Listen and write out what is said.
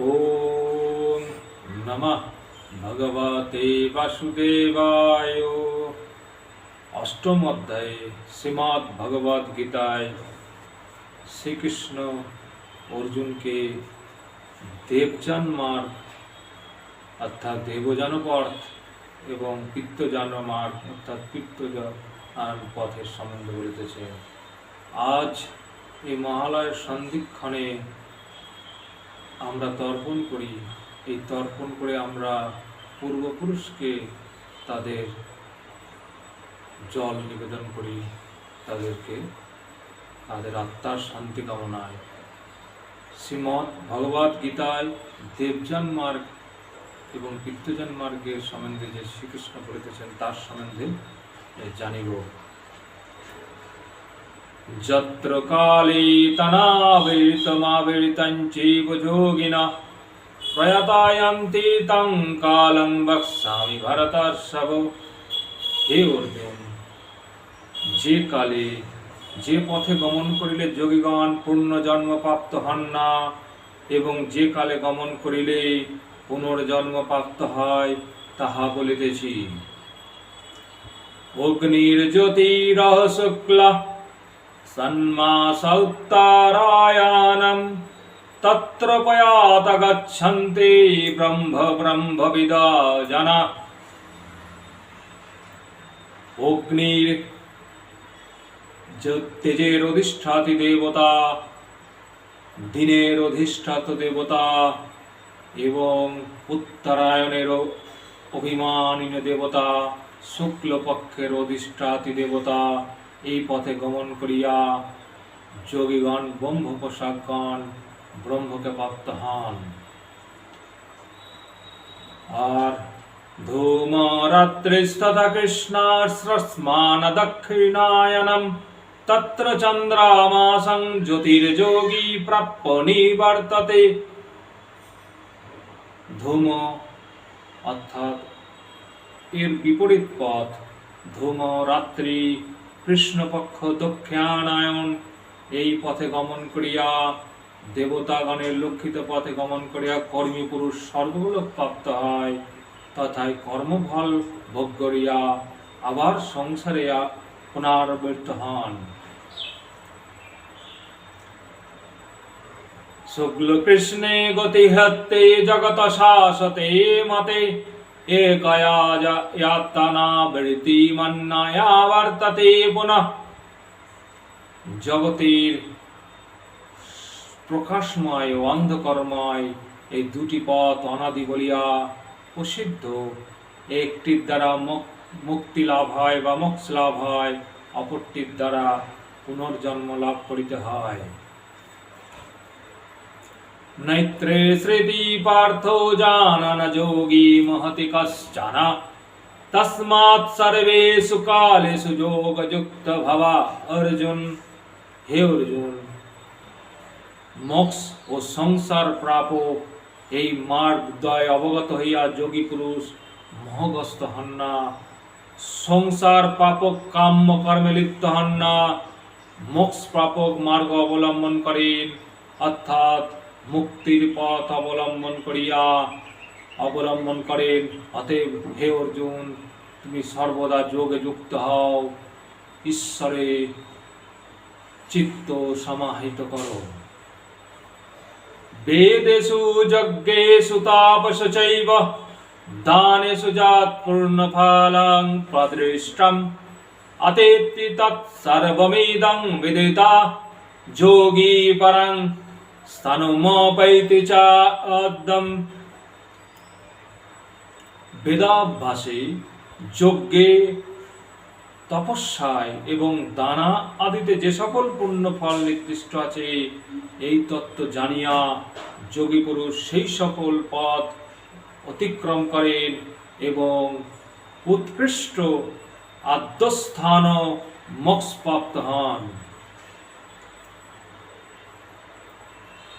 ওম নমঃ ভগবতে বাসুদেবায় অষ্টম অধ্যায়ে শ্রীমদ্ ভগবদ গীতায় শ্রীকৃষ্ণ অর্জুনকে দেবযান মার্গ অর্থাৎ দেবযানপথ এবং পিত্তযান মার্গ, অর্থাৎ পিত্তযান পথের সম্বন্ধে বলিতেছে। আজ এই মহালয়ের সন্ধিক্ষণে আমরা তর্পণ করি। এই তর্পণ করে আমরা পূর্বপুরুষকে তাদের জল নিবেদন করি, তাদেরকে, তাদের আত্মার শান্তি কামনায়। শ্রীমৎ ভগবত গীতায় দেবযান মার্গ এবং পিত্তযান মার্গের সম্বন্ধে যে শ্রীকৃষ্ণ বলিতেছেন তার সম্বন্ধে জানিব। যত্র কালে তনাবৃতমাবৃতঞ্চৈব যোগিনা প্রয়াতায়ন্তি তং কালং বক্সামি ভরতর্ষভ হে অর্জুন, যে কালে, যে পথে গমন করিলে যোগীগণ পূর্ণ জন্ম প্রাপ্ত হন না, এবং যে কালে গমন করিলে পুনর্জন্ম প্রাপ্ত হয়, তাহা বলিতেছি। অগ্নির্জ্যোতিরহ শুক্লা সন্মাসৌত্তারায়াণম তত্র পয়াত গচ্ছন্তি ব্রহ্ম ব্রহ্মবিদা জনা অগ্নির যে তেজের অধিষ্ঠাতি দেবতা দিনের অধিষ্ঠাত দেবতা এবং উত্তরায়ণের অভিমানীন দেবতা শুক্লপক্ষের অধিষ্ঠাতি দেবতা এই পথে গমন করিয়া যোগীগণ ব্রহ্মপোষাকগণ ব্রহ্মকে প্রাপ্ত হন। আর কৃষ্ণাশ্রস্মান দক্ষিণায়নম তত্র চন্দ্রামাসং জ্যোতির্যোগী প্রাপ্য নিবর্ততে। ধূম অর্থাৎ এর বিপরীত পথ ধূম রাত্রি কৃষ্ণপক্ষ দক্ষিণায়ন এই পথে গমন করিয়া দেবতাগণের লক্ষিত পথে গমন করিয়া কর্মী পুরুষ স্বর্গলোক প্রাপ্ত হয়। তথায় কর্মফল ভোগ করিয়া আবার সংসারে পুনরাবৃত্ত হন। শুক্লকৃষ্ণে গতিহত্যে জগত শাসতে মতে বৃত্তি মন্নায়া বর্ততে পুনঃ জগতের প্রকাশময় ও অন্ধকর্ময় এই দুটি পথ অনাদি বলিয়া প্রসিদ্ধ। একটির দ্বারা মুক্তি লাভ হয় বা মোক্ষ লাভ হয়, অপরটির দ্বারা পুনর্জন্ম লাভ করিতে হয়। নৈত্রে স্মৃতি পার্থ জানন যোগী মহতি কশ্চন তস্মাৎ সর্বেষু কালেষু যোগযুক্ত ভবা অর্জুন হে অর্জুন মোক্ষ ও সংসার প্রাপক এই মার্গ দ্বয় অবগত হইয়া যোগী পুরুষ মোহগ্রস্ত হন না সংসার পাপক কাম্য কর্মে লিপ্ত হন না মোক্ষ প্রাপক মার্গ অবলম্বন করেন অর্থাৎ মুক্তির পথ অবলম্বন করিয়া অবলম্বন করেন। অতএব হে অর্জুন, তুমি সর্বদা যোগে যুক্ত হও। ঈশ্বরে চিত্ত সমাহিত করো। বেদেষু যজ্ঞেষু তাপসু চৈব, দানেষু জাত পূর্ণফলং প্রদৃষ্টম। অতেতি তৎসর্বমিদং বিদিতা, যোগী পরং স্থানুমপৈতি চ অদ্যম বেদাভ্যাসে যজ্ঞে তপস্যায় এবং দানা আদিতে যে সকল পুণ্য ফল নির্দিষ্ট আছে, এই তত্ত্ব জানিয়া যোগী পুরুষ সেই সকল পথ অতিক্রম করেন এবং উৎকৃষ্ট আদ্যস্থান মোক্ষপ্রাপ্ত হন।